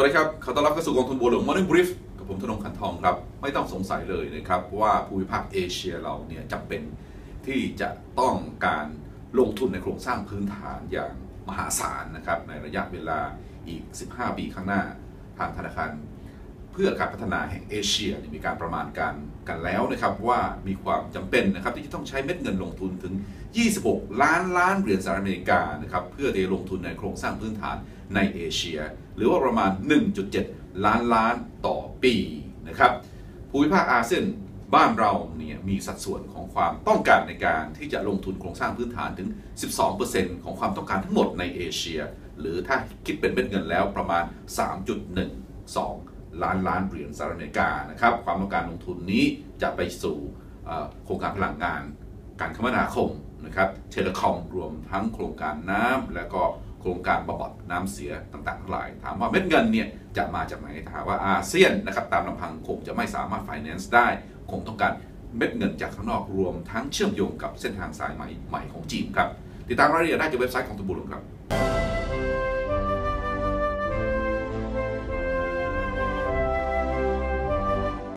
วัสดีครับ ขอต้อนรับเข้าสู่กองทุนบัวหลวง Morning Brief กับผมธนงขันทองครับ ไม่ต้องสงสัยเลยนะครับว่าภูมิภาคเอเชียเราเนี่ยจำเป็นที่จะต้องการลงทุนในโครงสร้างพื้นฐานอย่างมหาศาลนะครับในระยะเวลาอีก 15 ปีข้างหน้า ทางธนาคาร พื่อการพัฒนาแห่งเอเชียมีการประมาณการกันแล้วนะครับว่ามีความจำเป็นนะครับที่จะต้องใช้เม็ดเงินลงทุนถึง 26 ล้านล้านเหรียญสหรัฐอเมริกานะครับเพื่อจะลงทุนในโครงสร้างพื้นฐานในเอเชีย หรือว่าประมาณ 1.7 ล้านล้านต่อปีนะครับภูมิภาคอาเซียนบ้านเราเนี่ยมีสัดส่วนของความต้องการในการที่จะลงทุนโครงสร้างพื้นฐานถึง 12%ของความต้องการทั้งหมดในเอเชีย หรือถ้าคิดเป็นเม็ดเงินแล้วประมาณ 3.12 ล้านล้านเหรียญสหรัฐอเมริกานะครับความต้องการลงทุนนี้จะไปสู่โครงการพลังงาน การคมนาคมนะครับเทเลคอมรวมทั้งโครงการน้ำและก็โครงการบำบัดน้ำเสียต่างๆทั้งหลาย ถามว่าเม็ดเงินเนี่ยจะมาจากไหนถาหากว่าอาเซียนนะครับตามลำพังคงจะไม่สามารถ finance ได้ คงต้องการเม็ดเงินจากข้างนอกรวมทั้งเชื่อมโยงกับเส้นทางสายใหม่ใหม่ของจีนครับติดตามรายละเอียดได้จากเว็บไซต์ของตุบุลครับ